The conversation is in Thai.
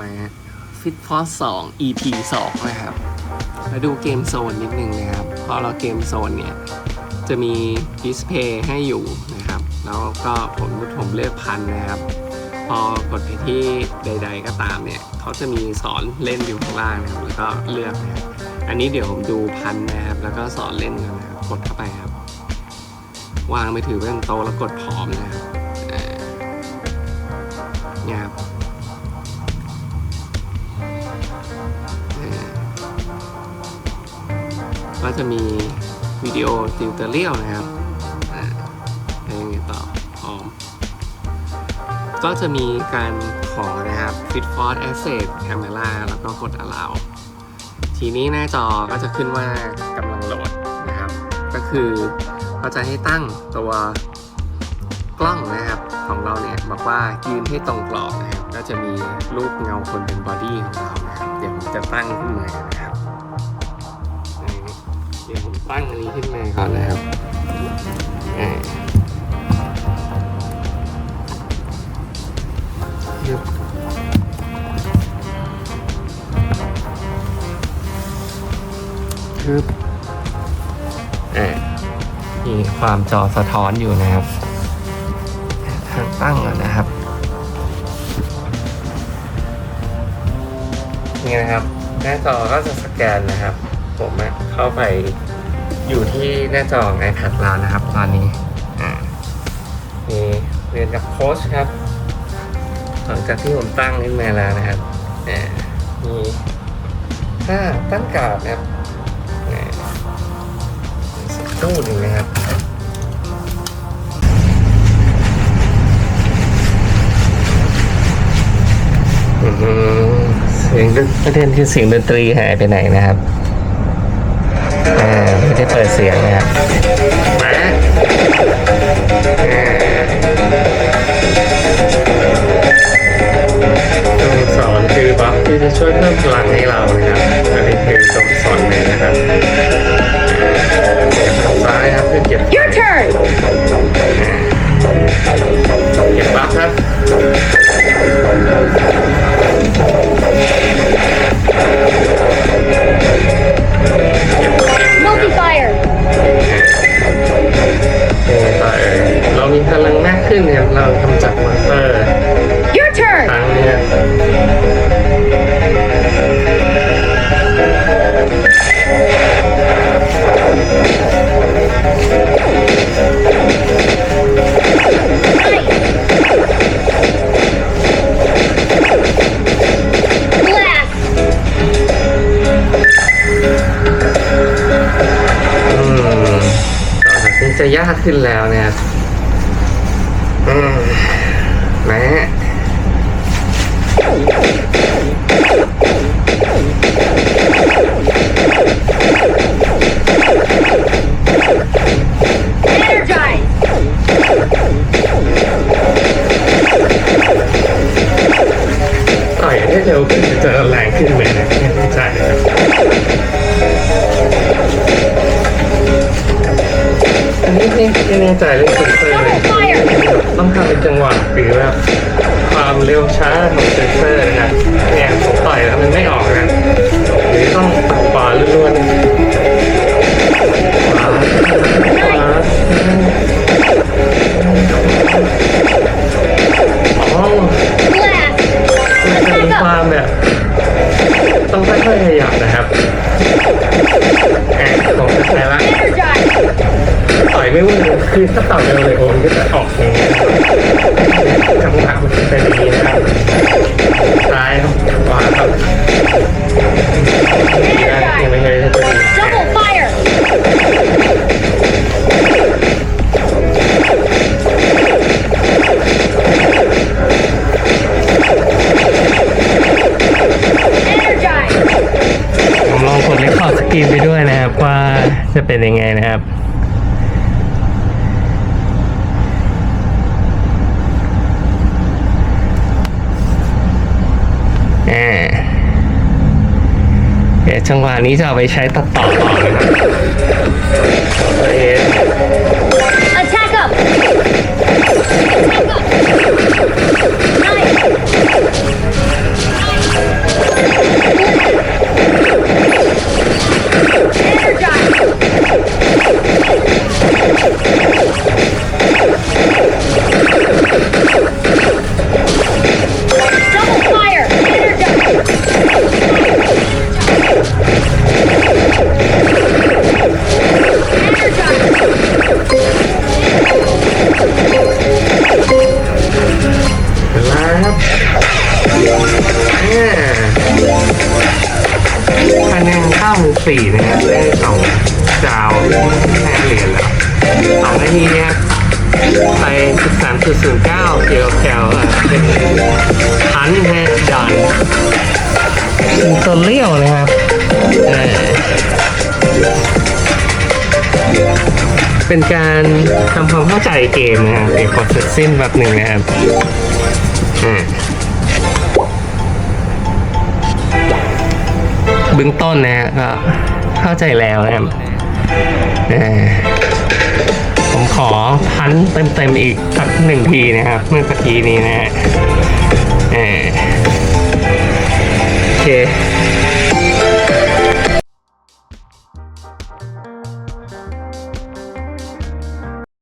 มา Fit for 2 EP 2นะครับมาดูเกมโซนนิดนึงนะครับ พอเราเกมโซนเนี่ย จะมีดิสเพย์ให้อยู่นะครับ แล้วก็ผมผมเลือกพันนะครับ พอกดไปที่ใด ๆ ก็ตามเนี่ย เขาจะมีสอนเล่นอยู่ข้างล่างนะครับ แล้วก็เลือกนะครับอันนี้เดี๋ยวผมดูพันนะครับ แล้วก็สอนเล่นกันนะครับ กดเข้าไปครับ วางไปถือไว้บนโต๊ะแล้วกดพร้อมนะครับเนี่ยครับ ก็จะมีวิดีโอติวเตอร์เรียลนะครับอ่าแล้วยังไงต่อพร้อมก็จะมีการขอนะครับ Fit for Asset Camera แล้วก็กด Allow ทีนี้หน้าจอก็จะขึ้นว่ากำลังโหลดนะครับ ก็คือเขาจะให้ตั้งตัวกล้องนะครับของเราเนี่ยบอกว่ายืนให้ตรงกรอบนะครับ ก็จะมีรูปเงาคนเป็นบอดี้ของเรานะครับ เดี๋ยวผมจะตั้งขึ้นมานะครับ เดี๋ยวผมตั้งอันนี้ขึ้นมาก่อนนะครับอ่ายึบยึบอ่ามีความจอสะท้อนอยู่นะครับทางตั้งก่อนนะครับ นี่นะครับ หน้าจอก็จะสแกนนะครับ ผมอะเข้าไปอยู่ที่หน้าจอของ iPad แล้วนะครับ ตอนนี้อ่ามีเรียนกับโค้ชครับ หลังจากที่ผมตั้งขึ้นมาแล้วนะครับอ่ามีค่าตั้งการ์ดนะครับอ่าสักครู่หนึ่งนะครับอือเสียงดนประเด็นคือเสียงดนตรีหายไปไหนนะครับ อ่าไม่ได้เปิดเสียงนะครับสอนคือบัฟที่จะช่วยเพิ่ม ขึ้นนะครับเรากำจัดมอนสเตอร์ Your turn! ครั้งเนี่ยอืมต่อจากนี้จะยากขึ้นแล้วนะครับ แน่ใจเรื่องเซนเซอร์เลย Double fire! ต้องทำเป็นจังหวะหรือแบบความเร็วช้าของเซนเซอร์นะครับเนี่ยผมต่อยแล้วมันไม่ออกนะหรือต้องขวาล้วนๆขวาขวาอ๋อ Blast! มันจะมีความแบบต้องค่อยๆขยับนะครับ ไม่วุ่นคือถ้าต่อยเร็วเลยโอนก็จะออกอย่างนี้จังหวะมันเป็นอย่างนี้นะครับซ้ายครับขวาครับยังไม่เคยจะดี Double fire! ผมลองกดเลคคอร์ดสกรีนไปด้วยนะครับว่าจะเป็นยังไงนะครับ อ่าเดี๋ยวจังหวะนี้จะเอาไปใช้ตัดต่อต่อนะครับาวห้าเหรียญแล้วสองนาทีนะครับไปสิบสามจุดศูนย์เก้าเกียวแคลอะเป็นพันแฮดันตัวเลี้ยวนะครับเออเป็นการทำความเข้าใจเกมนะครับ เดี๋ยวขอเสร็จสิ้นแบบหนึ่งนะครับอ่าเบื้องต้นนะฮะก็เข้าใจแล้วนะครับเอ่อ ผมขอพันเต็มๆอีกสักหนึ่งทีนะครับ เมื่อตะกี้นี้นะฮะโอเค